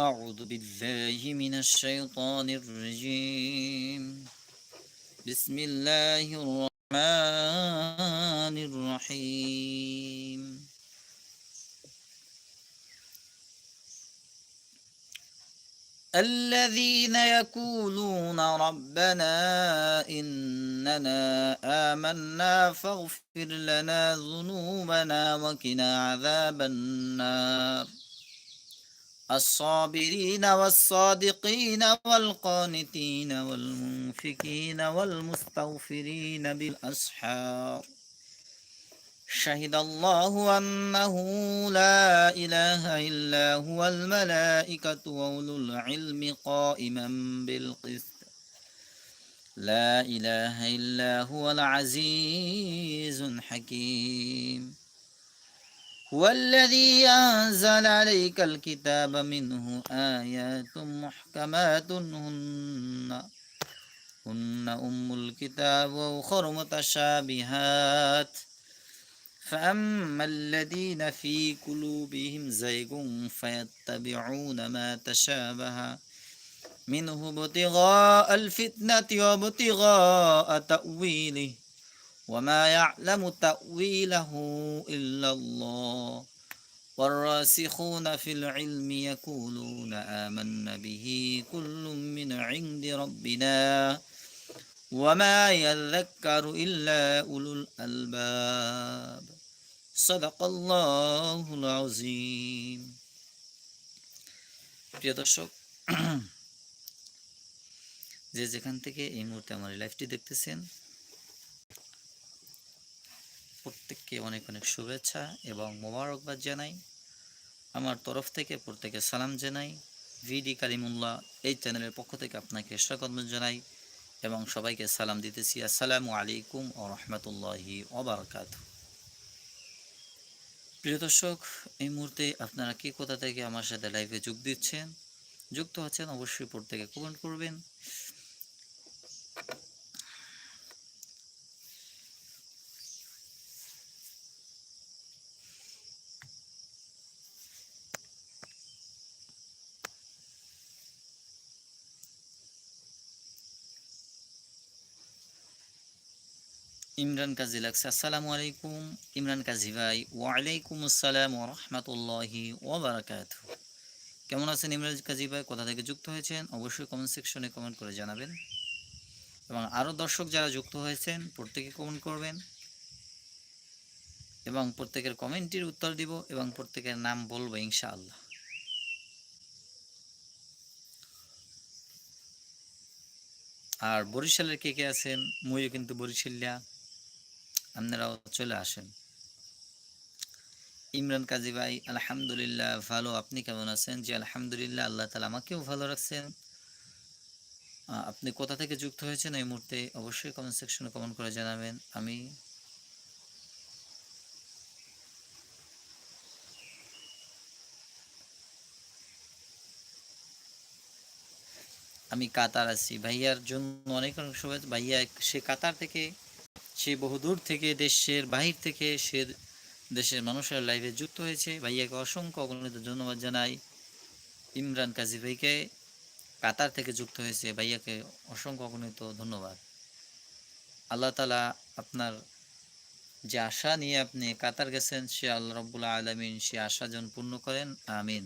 أعوذ بالله من الشيطان الرجيم. بسم الله الرحمن الرحيم. الذين يقولون ربنا إننا آمنا فاغفر لنا ذنوبنا وقنا عذاب النار. الصابرين والصادقين والقانتين والمنفكين والمستغفرين بالأسحار. شهد الله أنه لا إله إلا هو الملائكة وأولو العلم قائما بالقسط. لا إله إلا هو العزيز الحكيم. هو الذي أنزل عليك الكتاب منه آيات محكمات هن هن أم الكتاب وأخر متشابهات. فأما الذين في قلوبهم زيغ فيتبعون ما تشابه منه ابتغاء الفتنة وابتغاء تأويله. وما يعلم تأويله إلا الله والراسخون في العلم يقولون آمنا به كل من عند ربنا وما يذكر إلا أولو الألباب صدق الله العظيم প্রিয় দর্শক যে যেখান থেকে এই মুহূর্তে আমার লাইফটি দেখতেছেন প্রত্যেককে অনেক অনেক শুভেচ্ছা এবং মোবারকবাদ জানাই। আমার তরফ থেকে প্রত্যেকে সালাম জানাই। ভিডি কালিমুল্লাহ এই চ্যানেলের পক্ষ থেকে আপনাকে স্বাগত জানাই এবং সবাইকে সালাম দিতেছি। আসসালামু আলাইকুম ও রহমতুল্লাহি ওবরকাত প্রিয় দর্শক, এই মুহূর্তে আপনারা কি কোথা থেকে আমার সাথে লাইভে যোগ দিচ্ছেন? যুক্ত আছেন অবশ্যই প্রত্যেকে কমেন্ট করবেন। ইমরান কাজী লাগছে। আসসালামু আলাইকুম, ইমরান কাজী ভাই। ওয়ালাইকুম আসসালাম ও রহমতুল্লাহি ওবরাকাত কেমন আছেন ইমরান কাজী ভাই? কোথা থেকে যুক্ত হয়েছেন? অবশ্যই কমেন্ট সেকশনে কমেন্ট করে জানাবেন। এবং আরও দর্শক যারা যুক্ত হয়েছেন, প্রত্যেকে কমেন্ট করবেন। এবং প্রত্যেকের কমেন্টের উত্তর দিব এবং প্রত্যেকের নাম বলব ইনশাআল্লাহ। আর বরিশালের কে কে আছেন? ময়ও কিন্তু বরিশালিয়া আপনারাও চলে আসেন। ইমরান কাজী ভাই, আলহামদুলিল্লাহ, ভালো। আপনি কেমন আছেন? জি, আলহামদুলিল্লাহ, আল্লাহ তালা আমাকেও ভালো রাখছেন। আপনি কোথা থেকে যুক্ত হয়েছেন এই মুহূর্তে অবশ্যই কমেন্ট সেকশনে কমেন্ট করে জানাবেন। আমি আমি কাতার আছি। ভাইয়ার জন্য অনেক অনেক শুভেচ্ছা। ভাইয়া, সে কাতার থেকে সে বহুদূর থেকে দেশের বাহির থেকে সে দেশের মানুষের লাইভে যুক্ত হয়েছে। ভাইয়াকে অসংখ্য অগণিত ধন্যবাদ জানাই। ইমরান কাজী ভাইকে কাতার থেকে যুক্ত হয়েছে। ভাইয়াকে অসংখ্য অগণিত ধন্যবাদ। আল্লাহ তালা আপনার যে আশা নিয়ে আপনি কাতার গেছেন, সে আল্লাহ রব্বুল্লাহ আলমিন সে আশা যেন পূর্ণ করেন। আমিন।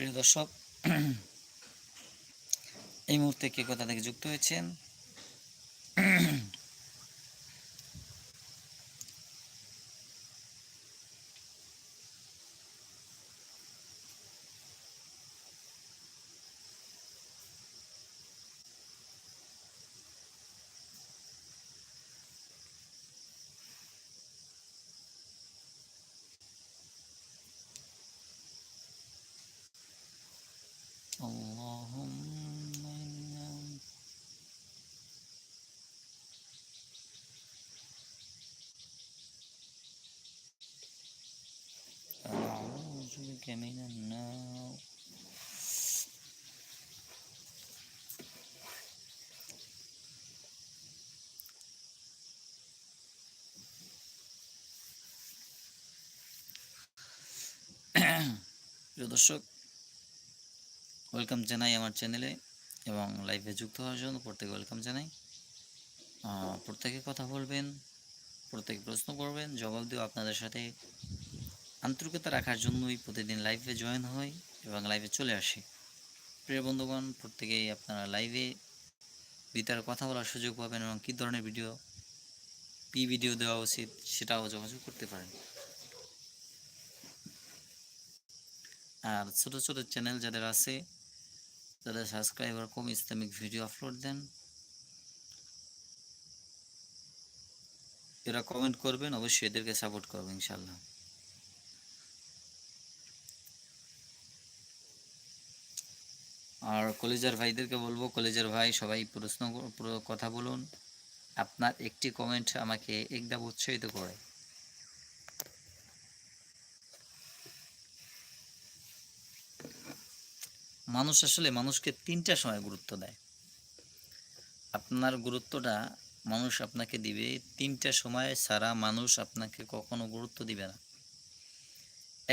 প্রিয় দর্শক এই মুহূর্তে কে কথা থেকে যুক্ত হয়েছেন? Stamina now. প্রিয় দর্শক ওয়েলকাম জানাই আমার চ্যানেলে এবং লাইভে যুক্ত হওয়ার জন্য প্রত্যেকে ওয়েলকাম জানাই প্রত্যেকে কথা বলবেন, প্রত্যেকে প্রশ্ন করবেন, জবাব দিও আপনাদের সাথে আন্তরিকতা রাখার জন্যই প্রতিদিন লাইভে জয়েন হয় এবং লাইভে চলে আসি। প্রিয় বন্ধুগণ, প্রত্যেকেই আপনারা লাইভে ভিতরে কথা বলার সুযোগ পাবেন এবং কী ধরনের ভিডিও পি ভিডিও দেওয়া উচিত সেটাও যোগাযোগ করতে পারেন। আর ছোট ছোট চ্যানেল যাদের আছে, যাদের সাবস্ক্রাইবার কম, ইসলামিক ভিডিও আপলোড দেন, এরা কমেন্ট করবেন, অবশ্যই এদেরকে সাপোর্ট করবেন ইনশাল্লাহ আর কলেজের ভাইদেরকে বলব, কলেজের ভাই সবাই প্রশ্ন কথা বলুন। আপনার একটি কমেন্ট আমাকে একদম উৎসাহিত করে। মানুষ আসলে মানুষকে তিনটা সময় গুরুত্ব দেয়। আপনার গুরুত্বটা মানুষ আপনাকে দিবে, তিনটা সময় সারা মানুষ আপনাকে কখনো গুরুত্ব দিবে না।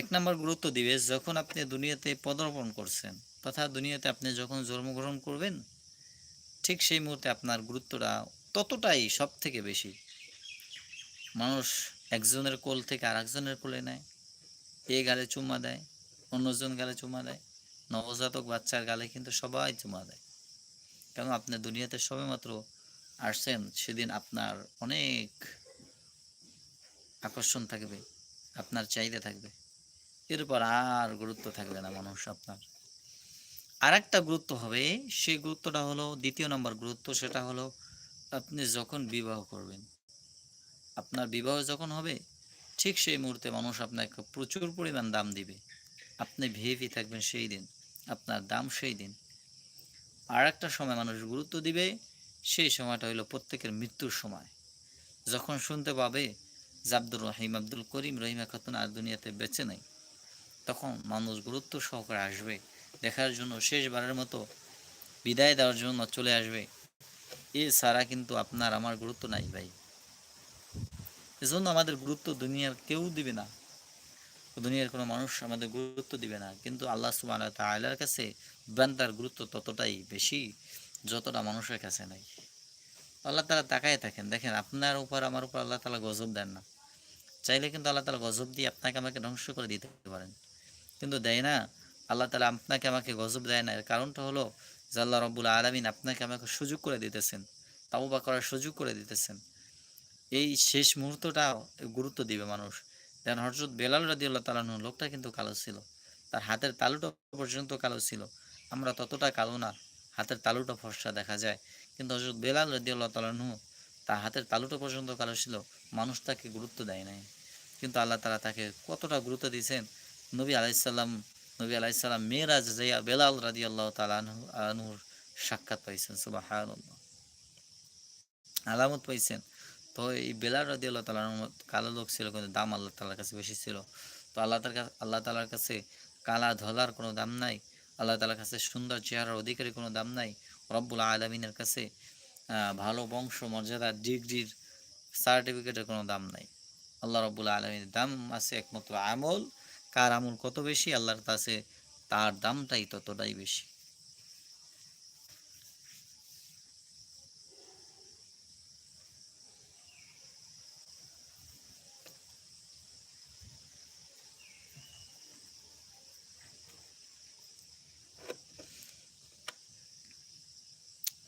এক নম্বর গুরুত্ব দিবে, যখন আপনি দুনিয়াতে পদার্পণ করছেন তথা দুনিয়াতে আপনি যখন জন্মগ্রহণ করবেন, ঠিক সেই মুহূর্তে আপনার গুরুত্বটা ততটাই সব থেকে বেশি। মানুষ একজনের কোল থেকে আর একজনের কোলে নেয়, এ গালে চুমা দেয়, অন্যজন গালে চুমা দেয়, নবজাতক বাচ্চার গালে কিন্তু সবাই চুমা দেয়। কারণ আপনি দুনিয়াতে সবেমাত্র আসছেন, সেদিন আপনার অনেক আকর্ষণ থাকবে, আপনার চাহিদা থাকবে। এরপর আর গুরুত্ব থাকবে না মানুষ আপনার। আর একটা গুরুত্ব হবে, সেই গুরুত্বটা হলো দ্বিতীয় নম্বর গুরুত্ব, সেটা হলো আপনি যখন বিবাহ করবেন, আপনার বিবাহ যখন হবে, ঠিক সেই মুহূর্তে মানুষ আপনাকে প্রচুর পরিমাণ দাম দিবে। আপনি ভিএপি থাকবেন সেই দিন, আপনার দাম সেই দিন। আর একটা সময় মানুষ গুরুত্ব দিবে, সেই সময়টা হইল প্রত্যেকের মৃত্যুর সময়। যখন শুনতে পাবে যে আব্দুর রহিম, আব্দুল করিম রহিমা খাতুন আর দুনিয়াতে বেঁচে নেই, তখন মানুষ গুরুত্ব সহকারে আসবে। দেখার জন্য, শেষবারের মতো বিদায় দেওয়ার জন্য চলে আসবে। এ ছাড়া কিন্তু আপনার আমার গুরুত্ব নাই ভাই। এজন্য আমাদের গুরুত্ব দুনিয়ার কেউ দিবে না। দুনিয়ার কোনো মানুষ আমাদের গুরুত্ব দিবে না। কিন্তু আল্লাহ সুবাহ তালার কাছে বান্দার গুরুত্ব ততটাই বেশি যতটা মানুষের কাছে নাই। আল্লাহ তালা তাকায় থাকেন, দেখেন আপনার উপর, আমার উপর আল্লাহ তালা গজব দেন না। চাইলে কিন্তু আল্লাহ তালা গজব দিয়ে আপনাকে আমাকে ধ্বংস করে দিতে পারেন। কিন্তু দেয় না আল্লাহ তালা আপনাকে আমাকে গজব দেয় না। এর কারণটা হলো যে আল্লাহ রব্বুল আলমিন আপনাকে আমাকে সুযোগ করে দিতেছেন তাও বা করার সুযোগ করে দিতেছেন। এই শেষ মুহূর্তটা গুরুত্ব দিবে মানুষ। দেন হজরত বেলাল রাদি আল্লাহ তালানু লোকটা কিন্তু কালো ছিল। তার হাতের তালুটা পর্যন্ত কালো ছিল। আমরা ততটা কালো না, হাতের তালুটা ফর্সা দেখা যায়। কিন্তু হজরত বেলাল রাদি আল্লাহ তালানু তার হাতের তালুটা পর্যন্ত কালো ছিল, মানুষ তাকে গুরুত্ব দেয় নাই। কিন্তু আল্লাহ তালা তাকে কতটা গুরুত্ব দিয়েছেন? নবী আলাইসাল্লাম নবী আলাইসাল্লাম মেয়েরাজ জাইয়া বেলাল রাদি আল্লাহ তালানহু সাক্ষাৎ পাইছেন সুবাহ আলামত পাইছেন তো এই বেলাল রাদি আল্লাহ তালার কালো লোক ছিল কিন্তু দাম আল্লাহ তালার কাছে বেশি ছিল তো আল্লাহ তার আল্লাহ তালার কাছে কালা ধলার কোনো দাম নাই আল্লাহ তালার কাছে সুন্দর চেহারার অধিকারী কোনো দাম নাই রব্বুল আলমিনের কাছে ভালো বংশ মর্যাদা ডিগ্রির সার্টিফিকেটের কোনো দাম নাই আল্লাহ রব্বুল আলমীর দাম আছে একমাত্র আমল কার আমল কত বেশি? আল্লাহর কাছে তার দামটাই ততটাই বেশি।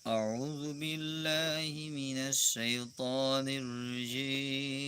أعوذ بالله من الشيطان الرجيم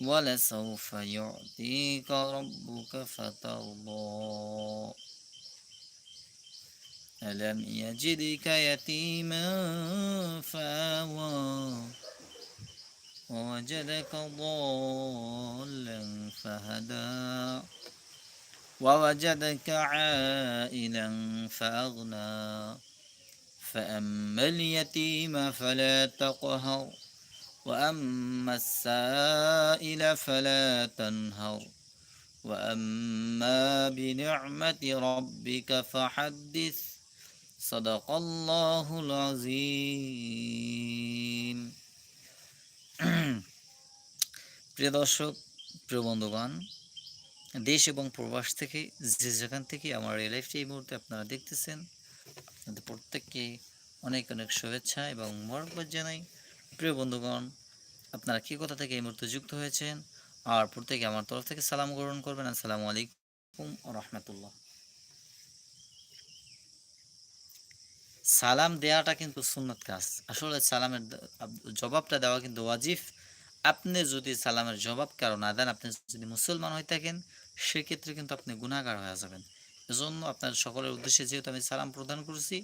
ولسوف يعطيك ربك فترضى. ألم يجدك يتيما فآوى ووجدك ضالا فهدى ووجدك عائلا فأغنى. فأما اليتيم فلا تقهر. وأما السائل فلا تنهر وأما بنعمة ربك فحدث صدق الله العظيم প্রিয় দর্শক প্রিয় বন্ধুগণ দেশ এবং প্রবাস থেকে যে যেখান থেকে আমার এই লাইফটি এই মুহূর্তে আপনারা দেখতেছেন আপনাদের প্রত্যেককে অনেক অনেক শুভেচ্ছা এবং মরকবাদ জানাই প্রিয় বন্ধুগণ, আপনারা কি কথা থেকে এই মুহূর্তে যুক্ত হয়েছেন? আর প্রত্যেকে আমার তরফ থেকে সালাম গ্রহণ করবেন। আসসালামু আলাইকুম রহমতুল্লাহ। সালাম দেওয়াটা কিন্তু সুন্নত কাজ। আসলে সালামের জবাবটা দেওয়া কিন্তু ওয়াজিফ আপনি যদি সালামের জবাব কারও না দেন, আপনি যদি মুসলমান হয়ে থাকেন, সেক্ষেত্রে কিন্তু আপনি গুণাগার হয়ে যাবেন। এজন্য আপনার সকলের উদ্দেশ্যে যেহেতু আমি সালাম প্রদান করেছি,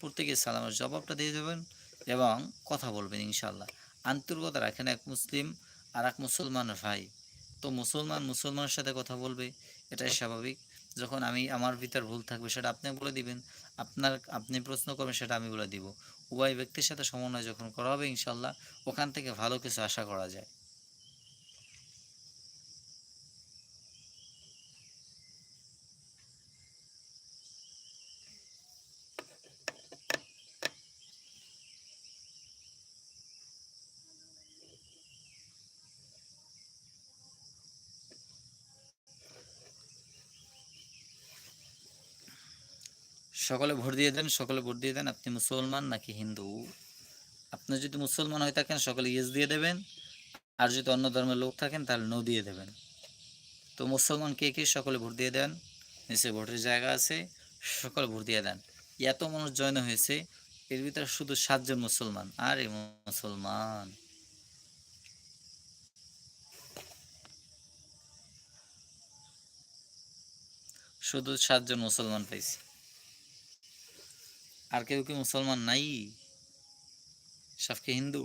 প্রত্যেকে সালামের জবাবটা দিয়ে দেবেন। এবং কথা বলবেন ইনশাল্লাহ আন্তর্গতা রাখেন এক মুসলিম আর এক মুসলমান ভাই। তো মুসলমান মুসলমানের সাথে কথা বলবে, এটাই স্বাভাবিক। যখন আমি আমার ভিতর ভুল থাকবে সেটা আপনি বলে দিবেন, আপনার আপনি প্রশ্ন করবেন সেটা আমি বলে দিব। উভয় ব্যক্তির সাথে সমন্বয় যখন করা হবে ইনশাল্লাহ ওখান থেকে ভালো কিছু আশা করা যায়। সকলে ভোট দিয়ে দেন, সকলে ভোট দিয়ে দেন, আপনি মুসলমান নাকি হিন্দু? আপনি যদি মুসলমান হয়ে থাকেন, সকলে ইয়েস দিয়ে দেবেন, আর যদি অন্য ধর্মের লোক থাকেন, তাহলে নো দিয়ে দেবেন। তো মুসলমান কে কে? সকলে ভোট দিয়ে দেন, নিচে ভোটের জায়গা আছে, সকলে ভোট দিয়ে দেন। এত মানুষ জয়েন হয়েছে, এর ভিতরে শুধু সাতজন মুসলমান। আরে মুসলমান। শুধু সাতজন মুসলমান পাইছি। আর কেউ কি মুসলমান নাই? সবকে হিন্দু?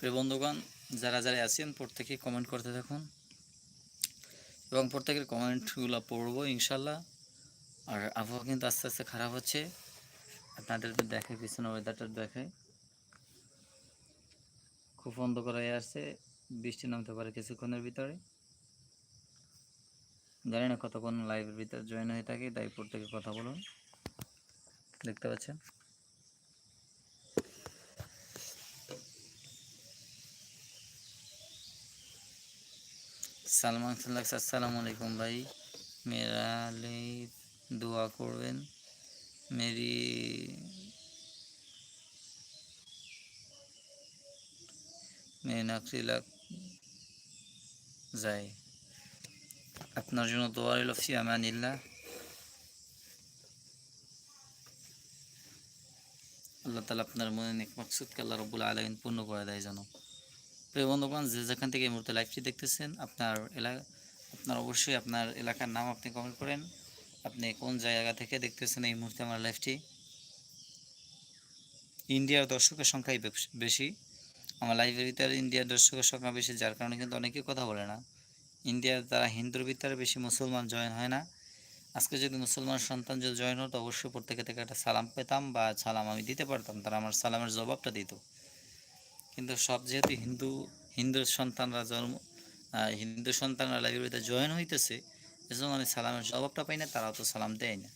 প্রিয় বন্ধুগণ, যারা যারা আছেন, প্রত্যেকে কমেন্ট করতে থাকুন। এবং প্রত্যেকের কমেন্টগুলো পড়ব, ইনশাল্লাহ। আর আবহাওয়া কিন্তু আস্তে আস্তে খারাপ হচ্ছে। আপনাদের তো দেখে পিছনে ওয়েদারটা দেখে খুব অন্ধকার হয়ে আসছে, বৃষ্টি নামতে পারে কিছুক্ষণের ভিতরে। জানি না কতক্ষণ লাইভের ভিতরে জয়েন হয়ে থাকে, তাই প্রত্যেকে কথা বলুন। দেখতে পাচ্ছেন? সালমান সাল্লাহ, আসসালামু আলাইকুম ভাই। মেরা लिए দোয়া করবেন। মেরি মেরি নাকরি লাগ যায় আপনার জন্য দোয়া রইল ফি আমানিল্লাহ আল্লাহ তালা আপনার মনে নেক মকসুদকে আল্লাহ রব্বুল আলমিন পূর্ণ করে দেয় যেন। প্রিয় বন্ধুগণ, যে যেখান থেকে এই মুহূর্তে লাইভটি দেখতেছেন, আপনার এলাকা আপনার অবশ্যই আপনার এলাকার নাম আপনি কমেন্ট করেন। আপনি কোন জায়গা থেকে দেখতেছেন এই মুহূর্তে আমার লাইভটি ইন্ডিয়ার দর্শকের সংখ্যাই বেশ- আমার লাইব্রেরিতে ইন্ডিয়ার দর্শকের সংখ্যা বেশি, যার কারণে কিন্তু অনেকেই কথা বলে না। ইন্ডিয়ার তারা হিন্দুর ভিতরে বেশি মুসলমান জয়েন হয় না। আজকে যদি মুসলমান সন্তান যদি জয়েন হতো, অবশ্যই প্রত্যেকে থেকে একটা সালাম পেতাম বা সালাম আমি দিতে পারতাম। তারা আমার সালামের জবাবটা দিত। কিন্তু সব যেহেতু হিন্দু হিন্দু সন্তানরা জন্ম হিন্দু সন্তানরা লাইব্রেরিতে জয়েন হইতেছে, এজন্য আমি সালামের জবাবটা পাই না, তারাও তো সালাম দেয় না।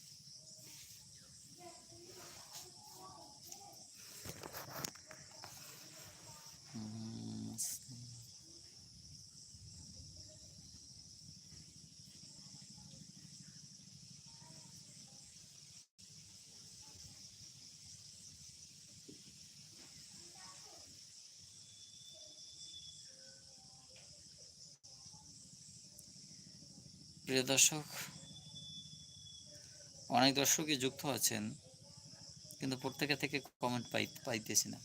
প্রিয় দর্শক অনেক দর্শকই যুক্ত আছেন কিন্তু প্রত্যেকে থেকে কমেন্ট পাই পাইতেছি না।